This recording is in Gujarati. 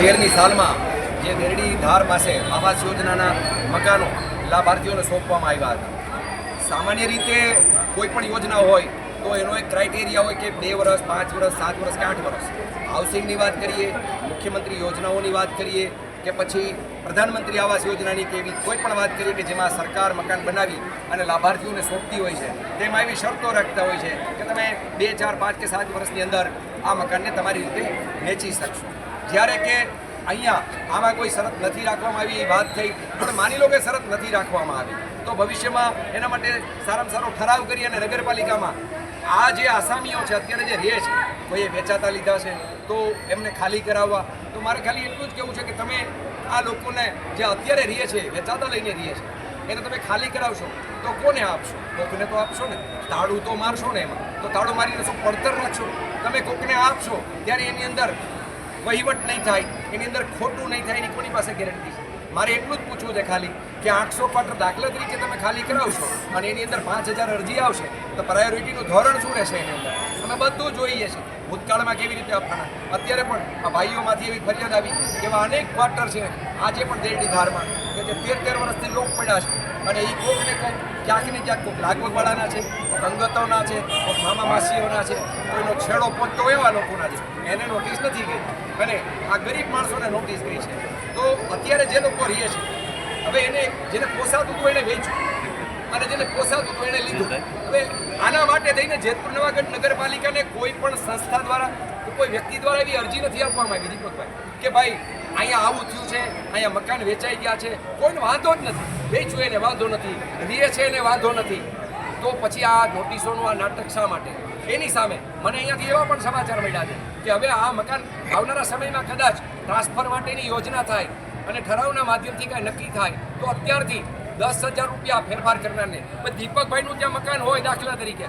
તેરમી સાલમાં જે દેરડી ધાર પાસે આવાસ યોજનાના મકાનો લાભાર્થીઓને સોંપવામાં આવ્યા હતા. સામાન્ય રીતે કોઈ પણ યોજના હોય તો એનો એક ક્રાઇટેરિયા હોય કે બે વર્ષ, પાંચ વર્ષ, સાત વર્ષ કે આઠ વર્ષ. હાઉસિંગની વાત કરીએ, મુખ્યમંત્રી યોજનાઓની વાત કરીએ કે પછી પ્રધાનમંત્રી આવાસ યોજનાની કે એવી કોઈ પણ વાત કરીએ કે જેમાં સરકાર મકાન બનાવી અને લાભાર્થીઓને સોંપતી હોય છે. તેમાં એવી શરતો રાખતા હોય છે કે તમે બે, ચાર, પાંચ કે સાત વર્ષની અંદર આ મકાનને તમારી રીતે વેચી શકશો. જ્યારે કે અહીંયા આમાં કોઈ શરત નથી રાખવામાં આવી, એ વાત થઈ, પણ માની લો કે શરત નથી રાખવામાં આવી, તો ભવિષ્યમાં એના માટે સારામાં સારો ઠરાવ કરી અને નગરપાલિકામાં આ જે આસામીઓ છે, અત્યારે જે રહે છે, કોઈએ વેચાતા લીધા છે, તો એમને ખાલી કરાવવા, તો મારે ખાલી એટલું જ કહેવું છે કે તમે આ લોકોને જે અત્યારે રહે છે, વેચાતા લઈને રહે છે, એને તમે ખાલી કરાવશો, તો કોને આપશો? કોકને તો આપશો ને? તાળું તો મારશો ને એમાં, તો તાળું મારીને શું પડતર રાખશો તમે કોકને આપશો, ત્યારે એની અંદર વહીવટ નહીં થાય, એની અંદર ખોટું નહીં થાય, એની કોની પાસે ગેરંટી છે? મારે એટલું જ પૂછવું છે ખાલી કે આઠસો ક્વાર્ટર દાખલા તરીકે તમે ખાલી કરાવશો અને એની અંદર પાંચ હજાર અરજી આવશે, તો પ્રાયોરિટીનું ધોરણ શું રહેશે એની અંદર? અમે બધું જોઈએ છીએ. ભૂતકાળમાં કેવી રીતે આપવાના? અત્યારે પણ આ ભાઈઓમાંથી એવી ફરિયાદ આવી એવા અનેક ક્વાર્ટર છે આજે પણ દેરડી ધારમાં. કે તેર તેર વર્ષથી લોક પડ્યા છે. અને એ કોક ને કોક ક્યાંક ને ક્યાંક કોઈક લાગવગવાળાના છે અંગતોના છે, કોક મામા માસીઓના છે, કોઈનો છેડો પહોંચતો એવા લોકોના છે. એને નોટિસ નથી ગઈ. અને આ ગરીબ માણસોને નોટિસ ગઈ છે. તો અત્યારે જે લોકો રહીએ છે, હવે એને જેને પોસાતું હતું એને વેચ્યું. અને જેને પોસાતું હતું એને લીધું. હવે આના માટે થઈને જેતપુર નવાગઢ નગરપાલિકાને કોઈ પણ સંસ્થા દ્વારા કોઈ વ્યક્તિ દ્વારા એવી અરજી નથી આપવામાં આવી દીપકભાઈ કે ભાઈ, અહીંયા આવું થયું છે, અહીંયા મકાન વેચાઈ ગયા છે. કોઈને વાંધો જ નથી. વેચવું એને વાંધો નથી, રીએ છે એને વાંધો નથી. તો પછી આ નોટિસોનું આ નાટક શા માટે? એની સામે મને અહીંયાથી એવા પણ સમાચાર મળ્યા છે કે હવે આ મકાન આવનારા સમયમાં કદાચ ટ્રાન્સફર માટેની યોજના થાય અને ઠરાવના માધ્યમથી કાંઈ નક્કી થાય, તો અત્યારથી દસ હજાર રૂપિયા ફેરફાર કરનારને. દીપકભાઈનું ત્યાં મકાન હોય દાખલા તરીકે.